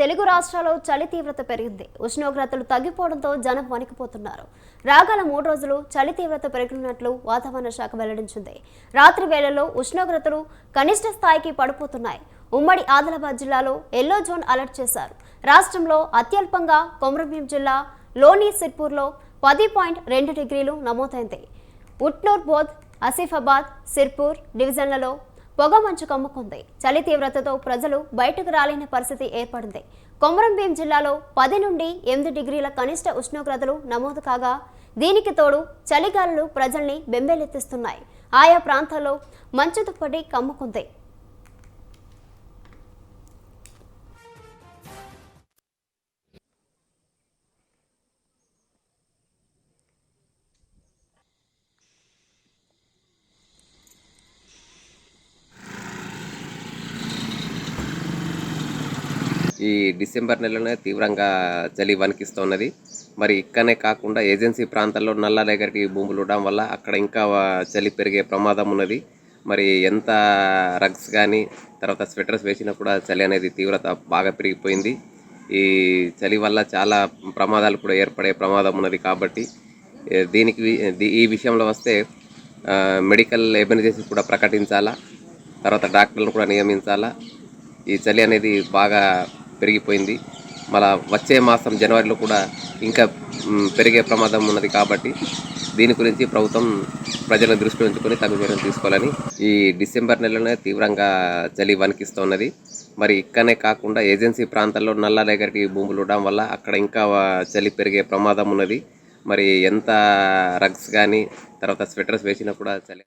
తెలుగు రాష్ట్రాల్లో చలి తీవ్రత పెరిగింది. ఉష్ణోగ్రతలు తగ్గిపోవడంతో జనం వణికిపోతున్నారు. రాగల మూడు రోజులు చలి తీవ్రత పెరుగుతున్నట్లు వాతావరణ శాఖ వెల్లడించింది. రాత్రి వేళల్లో ఉష్ణోగ్రతలు కనిష్ట స్థాయికి పడిపోతున్నాయి. ఉమ్మడి ఆదిలాబాద్ జిల్లాలో ఎల్లో జోన్ అలర్ట్ చేశారు. రాష్ట్రంలో అత్యల్పంగా కొమరంభీం జిల్లా లోని సిర్పూర్లో పది పాయింట్ రెండు డిగ్రీలు నమోదైంది. ఉట్నూర్ బోధ్ ఆసిఫాబాద్ సిర్పూర్ డివిజన్లలో పొగ మంచు కమ్ముకుంది. చలి తీవ్రతతో ప్రజలు బయటకు రాలేని పరిస్థితి ఏర్పడింది. కొమరంభీం జిల్లాలో పది నుండి ఎనిమిది డిగ్రీల కనిష్ట ఉష్ణోగ్రతలు నమోదు కాగా దీనికి తోడు చలిగాలులు ప్రజల్ని బెంబేలెత్తిస్తున్నాయి. ఆయా ప్రాంతాల్లో మంచు దుప్పటి కమ్ముకుంది. ఈ డిసెంబర్ నెలలోనే తీవ్రంగా చలి వణికిస్తున్నది. మరి ఇక్కడనే కాకుండా ఏజెన్సీ ప్రాంతాల్లో నల్ల రేగడి భూములు ఉండడం వల్ల అక్కడ ఇంకా చలి పెరిగే ప్రమాదం ఉన్నది. మరి ఎంత రగ్స్ కానీ తర్వాత స్వెటర్స్ వేసినా కూడా చలి అనేది తీవ్రత బాగా పెరిగిపోయింది. ఈ చలి వల్ల చాలా ప్రమాదాలు కూడా ఏర్పడే ప్రమాదం ఉన్నది కాబట్టి దీనికి ఈ విషయంలో వస్తే మెడికల్ ఎమర్జెన్సీ కూడా ప్రకటించాలా తర్వాత డాక్టర్లను కూడా నియమించాలా ఈ చలి అనేది బాగా పెరిగిపోయింది. మళ్ళా వచ్చే మాసం జనవరిలో కూడా ఇంకా పెరిగే ప్రమాదం ఉన్నది కాబట్టి దీని గురించి ప్రభుత్వం ప్రజలను దృష్టిలో ఉంచుకొని తగు చర్యలు తీసుకోవాలని ఈ డిసెంబర్ నెలలోనే తీవ్రంగా చలి వణికిస్తున్నది. మరి ఇక్కడనే కాకుండా ఏజెన్సీ ప్రాంతాల్లో నల్ల రేగడి భూములు ఉండడం వల్ల అక్కడ ఇంకా చలి పెరిగే ప్రమాదం ఉన్నది. మరి ఎంత రగ్స్ కానీ తర్వాత స్వెటర్స్ వేసినా కూడా చలి